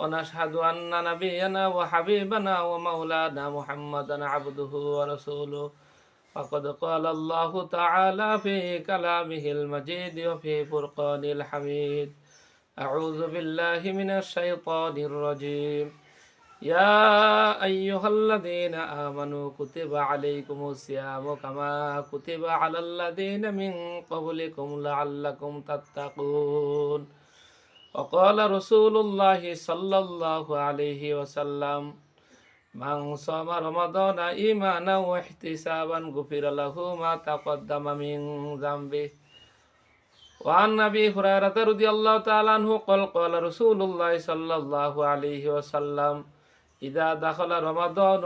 ونشهد أن نبينا وحبيبنا ومولانا محمدا عبده ورسوله فقد قال الله تعالى في كلامه المجيد وفي فرقان الحميد أعوذ بالله من الشيطان الرجيم يا أيها الذين آمنوا كتب عليكم الصيام كما كتب على الذين من قبلكم لعلكم تتقون وقال رسول الله صلى الله عليه وسلم من صام رمضان إيمانا واحتسابا غفر له ما تقدم من ذنبه وعن أبي هريرة رضي الله تعالى عنه قال قال رسول الله صلى الله عليه وسلم إذا دخل رمضان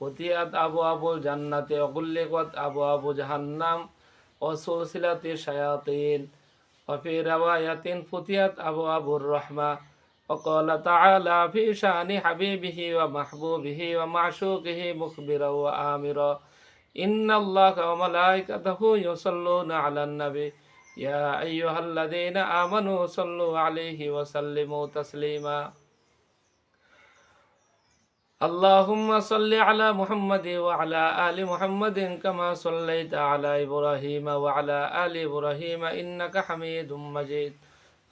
فتحت أبواب الجنة وغلقت أبواب جهنم وسلسلة الشياطين وفي رواية فتحت أبواب الرحمة وقال تعالى في شأن حبيبه ومحبوبه ومعشوقه مخبرا وآمرا إن الله وملائكته يصلون على النبي يا أيها الذين آمنوا صلوا عليه وسلموا تسليما اللهم صل على محمد وعلى آل محمد كما صليت على إبراهيم وعلى آل إبراهيم إنك حميد مجيد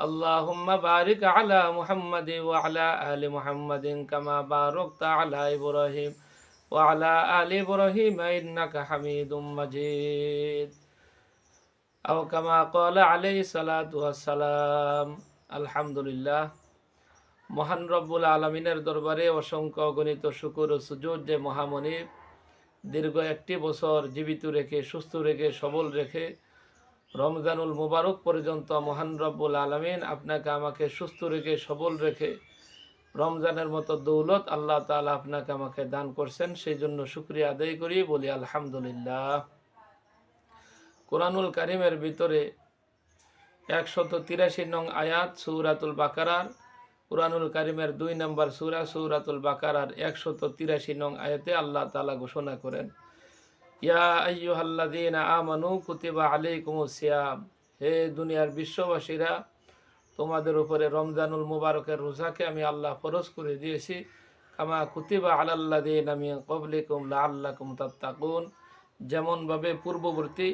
اللهم بارك على محمد وعلى آل محمد كما باركت على إبراهيم وعلى آل إبراهيم إنك حميد مجيد أو كما قال عليه الصلاة والسلام الحمد لله মহান রব্বুল আলমিনের দরবারে অসংখ্য গণিত শুকুর ও সুযোগ যে মহামনিব দীর্ঘ একটি বছর জীবিত রেখে, সুস্থ রেখে, সবল রেখে রমজানুল মুবারক পর্যন্ত মহান রব্বুল আলমিন আপনাকে আমাকে সুস্থ রেখে, সবল রেখে রমজানের মতো দৌলত আল্লাহ তাআলা আপনাকে আমাকে দান করছেন। সেই জন্য শুক্রিয়া আদায় করি, বলি আলহামদুলিল্লাহ। কোরআনুল কারিমের ভিতরে একশত তিরাশি নং আয়াত সৌরাতুল বাকারার কুরআনুল কারিমের দুই নম্বর সুরা, সূরাতুল বাকারার একশত তিরাশি নং আয়াতে আল্লাহ তালা ঘোষণা করেন, ইয়া আইয়ুহাল্লাযীনা আমানু কুতিবা আলাইকুমুস সিয়াম। হে দুনিয়ার বিশ্ববাসীরা, তোমাদের উপরে রমজানুল মুবারকের রোজাকে আমি আল্লাহ ফরজ করে দিয়েছি। কামা কুতিবা আলাল্লাযীনা মিন ক্বাবলিকুম লাআল্লাকুম তাত্তাকুন। যেমনভাবে পূর্ববর্তী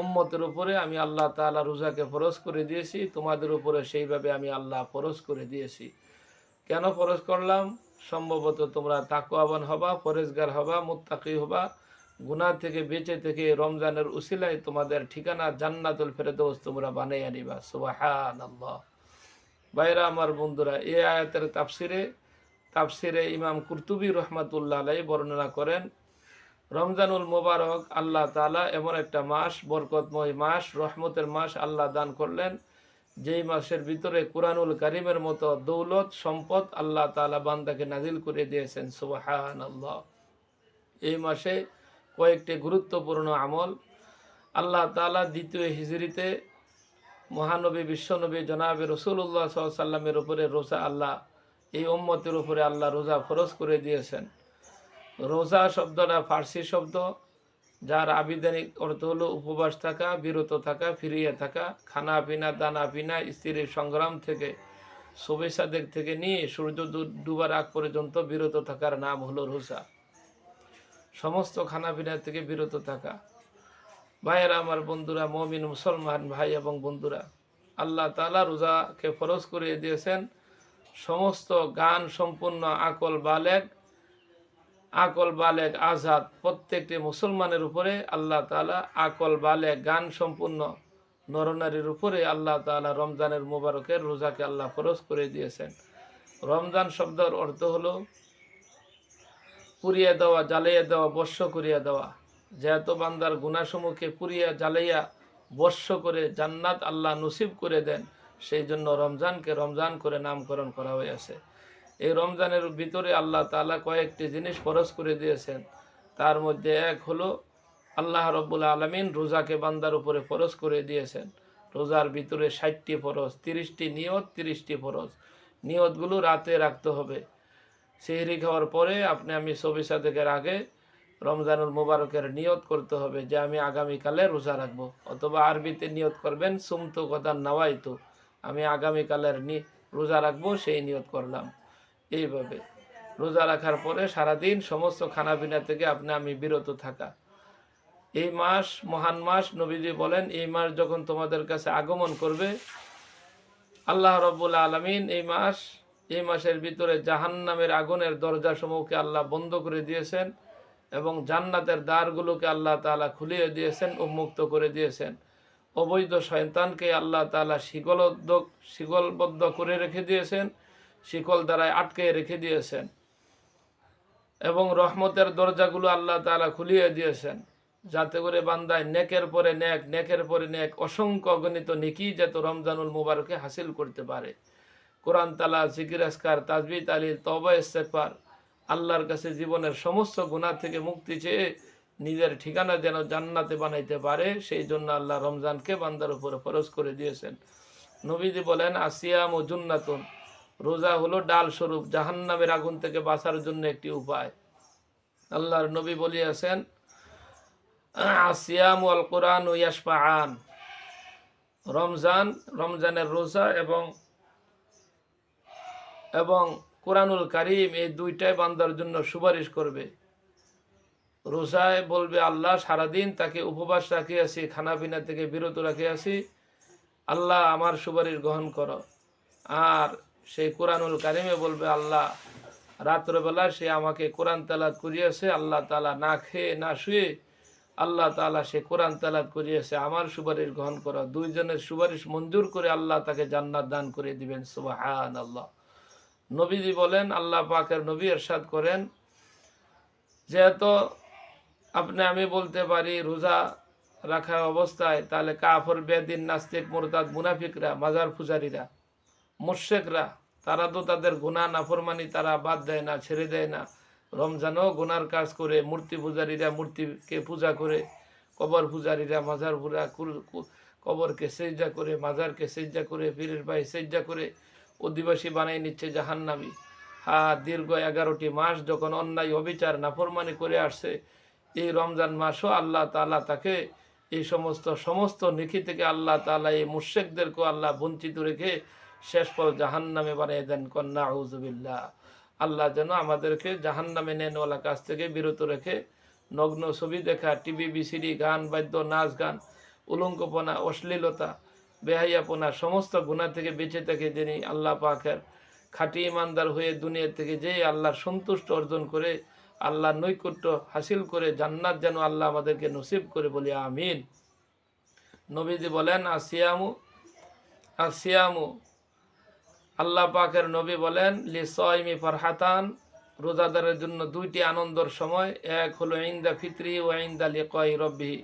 উম্মতের উপরে আমি আল্লাহ তাআলা রোজাকে ফরজ করে দিয়েছি, তোমাদের উপরে সেইভাবে আমি আল্লাহ ফরজ করে দিয়েছি। কেন ফরজ করলাম? সম্ভবত তোমরা তাকওয়াবান হবা ফরেজগার হবা, মুত্তাকি হবা, গুনাহ থেকে বেঁচে থেকে রমজানের উসিলায় তোমাদের ঠিকানা জান্নাতুল ফেরদৌস তোমরা বানাইয়া নিবা সুবহানাল্লাহ। বাইরা আমার বন্ধুরা এ আয়াতের তাফসিরে তাফসিরে ইমাম কুরতুবী রহমাতুল্লাহ বর্ণনা করেন রমজানুল মোবারক আল্লাহ তালা এমন একটা মাস, বরকতময় মাস, রহমতের মাস আল্লাহ দান করলেন। যেই মাসের ভিতরে কুরআনুল কারিমের মতো দৌলত, সম্পদ আল্লাহ তালা বান্দাকে নাজিল করে দিয়েছেন সুবাহান আল্লাহ এই মাসে কয়েকটি গুরুত্বপূর্ণ আমল। আল্লাহ তালা দ্বিতীয় হিজড়িতে মহানবী, বিশ্বনবী জনাবে রসুল্লাহ সাল্লামের উপরে রোজা আল্লাহ, এই উম্মতের উপরে আল্লাহ রোজা ফরজ করে দিয়েছেন। রোজা শব্দটা ফার্সি শব্দ, যার আবিধানিক অর্থ হলো উপবাস থাকা, বিরত থাকা, ফিরিয়ে থাকা খানা পিনা দানা পিনা স্ত্রীর সংগ্রাম থেকে, শুভেচ্ছাদের থেকে নিয়ে সূর্য ডুবার আগ পর্যন্ত বিরত থাকার নাম হলো রোজা। সমস্ত খানা পিনা থেকে বিরত থাকা। ভাইয়েরা, আমার বন্ধুরা, মমিন, মুসলমান ভাই এবং বন্ধুরা, আল্লাহ তালা রোজাকে ফরজ করে দিয়েছেন। সমস্ত গান সম্পূর্ণ, আকল, বালেক আকল বালেক আজাদ প্রত্যেকটি মুসলমানের উপরে আল্লাহ তাআলা আকল বালেক গান সম্পূর্ণ নরনারীর উপরে আল্লাহ তাআলা রমজানের মুবারকের রোজাকে আল্লাহ ফরজ করে দিয়েছেন। রমজান শব্দের অর্থ হলো পুড়িয়ে দেওয়া, জ্বালিয়ে দেওয়া, বর্ষ করিয়া দেওয়া। যেহেতু বান্দার গুণাসমূহকে পুড়িয়া জ্বালাইয়া বর্ষ করে জান্নাত আল্লাহ নসিব করে দেন, সেই জন্য রমজানকে রমজান করে নামকরণ করা হয়েছে। এই রমজানের ভিতরে আল্লাহ তাআলা কয়েকটি জিনিস ফরজ করে দিয়েছেন। তার মধ্যে এক হলো, আল্লাহ রব্বুল আলমিন রোজাকে বান্দার উপরে ফরজ করে দিয়েছেন। রোজার ভিতরে ষাটটি ফরজ, তিরিশটি নিয়ত, তিরিশটি ফরজ। নিয়তগুলো রাতে রাখতে হবে। সেহরি খাওয়ার পরে আপনি, আমি সবিসা থেকে আগে রমজানুল মুবারকের নিয়ত করতে হবে যে আমি আগামীকালে রোজা রাখব। অথবা আরবিতে নিয়ত করবেন, সুমতো কথা নাওয়াইতো। আমি আগামীকালের নি, রোজা রাখব, সেই নিয়ত করলাম। এইভাবে। রোজা রাখার পরে সারাদিন সমস্ত খানাপিনা থেকে আপনি, আমি বিরত থাকা। এই মাস, মহান মাস, নবীজি বলেন, এই মাস যখন তোমাদের কাছে আগমন করবে, আল্লাহ রব্বুল আলমিন এই মাস, এই মাসের ভিতরে জাহান্নামের আগুনের দরজা সমূহকে আল্লাহ বন্ধ করে দিয়েছেন এবং জান্নাতের দ্বারগুলোকে আল্লাহ তাআলা খুলিয়ে দিয়েছেন ও মুক্ত করে দিয়েছেন। অবৈধ শয়তানকে আল্লাহ তাআলা শিকলবদ্ধ শিকলবদ্ধ করে রেখে দিয়েছেন। শিকল দ্বারায় আটকে রেখে দিয়েছেন। এবং রহমতের দরজাগুলো আল্লাহ তাআলা খুলিয়ে দিয়েছেন। যাতে করে বান্দায় নেকের পরে নেক, নেকের পরে নেক, অসংখ্য অগণিত নেকি যাতে রমজানুল মুবারকে হাসিল করতে পারে। কোরআন তালা, জিকির আসকার তাজবি, তালিল তবা ইস্তেকবার আল্লাহর কাছে জীবনের সমস্ত গুণা থেকে মুক্তি চেয়ে নিজের ঠিকানা যেন জান্নাতে বানাইতে পারে, সেই জন্য আল্লাহ রমজানকে বান্দার উপরে ফরজ করে দিয়েছেন। নবীজি বলেন আসিয়াম ও জুন্নাতুন। রোজা হলো ডাল স্বরূপ, জাহান্নামের আগুন থেকে বাঁচার জন্য একটি উপায়। আল্লাহর নবী বলিয়াছেন আসিয়াম আল কোরআন ও ইয়াসপাআন রমজান, রমজানের রোজা এবং এবং কোরআনুল কারিম এই দুইটাই বান্দার জন্য সুপারিশ করবে। রোজায় বলবে আল্লাহ, সারাদিন তাকে উপবাস রাখিয়াছি, খানাপিনা থেকে বিরত রাখিয়াছি। আল্লাহ আমার সুপারিশ গ্রহণ করো। আর সেই কোরআনুল কারিমে বলবে, আল্লাহ রাত্রবেলা সে আমাকে কোরআন তালাত করিয়াছে, আল্লাহ তালা না খেয়ে না শুয়ে আল্লাহ তালা সে কোরআন তালাত করিয়াছে। আমার সুপারিশ গ্রহণ করো। দুইজনের সুপারিশ মঞ্জুর করে আল্লাহ তাকে জান্নাত দান করে দিবেন সুবাহান আল্লাহ নবীজি বলেন, আল্লাহ পাকের নবী এরশাদ করেন, যেহেতু আপনি আমি বলতে পারি রোজা রাখা অবস্থায়, তাহলে কাফর, বেদিন, নাস্তিক, মুরতাদ, মুনাফিকরা, মাজার পূজারীরা মুর্শেকরা তারা তো তাদের গুণা নাফরমানি তারা বাদ দেয় না, ছেড়ে দেয় না। রমজানও গুনার কাজ করে, মূর্তি পূজারীরা মূর্তিকে পূজা করে, কবর পূজারীরা মাজার পুরা কবরকে সেজা করে, মাজারকে সেজা করে, পীরের ভাই সেজা করে, অধিবাসী বানিয়ে নিচ্ছে জাহান্নামি। হা, দীর্ঘ এগারোটি মাস যখন অন্যায়, অবিচার, নাফরমানি করে আসছে, এই রমজান মাসও আল্লাহ তাআলা তাকে এই সমস্ত সমস্ত নিখি থেকে আল্লাহ তালা এই মুর্শেকদেরকেও আল্লাহ বঞ্চিত রেখে শেষ পর জাহান্নামে বানিয়ে দেন কন্যা আউজুবিল্লাহ আল্লাহ যেন আমাদেরকে জাহান্নামে নেনওয়ালা কাছ থেকে বিরত রেখে নগ্ন ছবি দেখা, টিভি, বিসিডি, গান, বাদ্য, নাচ গান উলঙ্কপনা অশ্লীলতা, বেহাইয়াপনা, সমস্ত গুণা থেকে বেঁচে থাকে যিনি আল্লাহ পাকের খাঁটি ইমানদার হয়ে দুনিয়া থেকে যেই আল্লাহর সন্তুষ্ট অর্জন করে, আল্লাহর নৈকট্য হাসিল করে জান্নাত যেন আল্লাহ আমাদেরকে নসিব করে বলি, আমিন। নবীজি বলেন আসিয়ামু আসিয়ামু আল্লাহ পাকের নবী বলেন, লি সয়মি ফরহাতান রোজাদারের জন্য দুইটি আনন্দর সময়, এক হলো ইন্দা ফিত্রি ও ইন্দা লিকয় রব্বিহি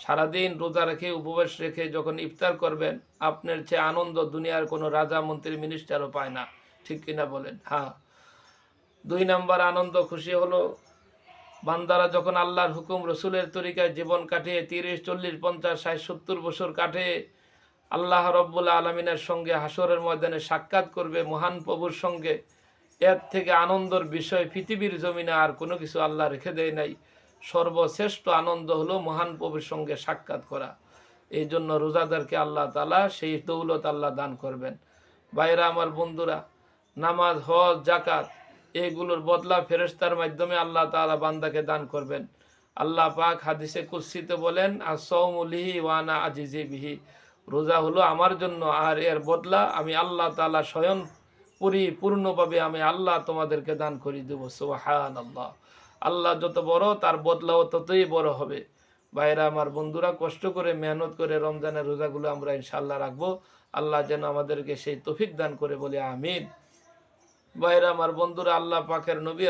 সারাদিন রোজা রেখে, উপবাস রেখে যখন ইফতার করবেন, আপনার চেয়ে আনন্দ দুনিয়ার কোনো রাজা, মন্ত্রী, মিনিস্টারও পায় না। ঠিক কিনা বলেন? হ্যাঁ। দুই নম্বর আনন্দ খুশি হলো, বান্দারা যখন আল্লাহর হুকুম, রসুলের তরিকায় জীবন কাটিয়ে তিরিশ, চল্লিশ, পঞ্চাশ, ষাট, সত্তর বছর কাটে আল্লাহ রব্বুল্লা আলমিনের সঙ্গে হাসরের ময়দানে সাক্ষাৎ করবে মহান প্রভুর সঙ্গে। এর থেকে আনন্দর বিষয় পৃথিবীর জমিনে আর কোনো কিছু আল্লাহ রেখে দেয় নাই। সর্বশ্রেষ্ঠ আনন্দ হলো মহান প্রভুর সঙ্গে সাক্ষাৎ করা। এই জন্য রোজাদারকে আল্লাহ তালা সেই দৌলত আল্লাহ দান করবেন। বাইরা আমার বন্ধুরা, নামাজ, হজ জাকাত এইগুলোর বদলা ফেরেস্তার মাধ্যমে আল্লাহ তালা বান্দাকে দান করবেন। আল্লাহ পাক হাদিসে কুৎসিতে বলেন আর সৌমুলিহি ওয়ানা আজিজি বিহি। রোজা হলো আমার জন্য আর এর বদলা আমি আল্লাহ তালা স্বয়ং পরিপূর্ণভাবে আমি আল্লাহ তোমাদেরকে দান করে দেবো। সোহান আল্লাহ আল্লাহ যত বড় তার বদলাও ততই বড় হবে। বাইরা আমার বন্ধুরা, কষ্ট করে, মেহনত করে রমজানের রোজাগুলো আমরা ইনশাল্লাহ রাখব। আল্লাহ যেন আমাদেরকে সেই তফিক দান করে বলে আমিন। বাইরা আমার বন্ধুরা, আল্লাহ পাকের নবী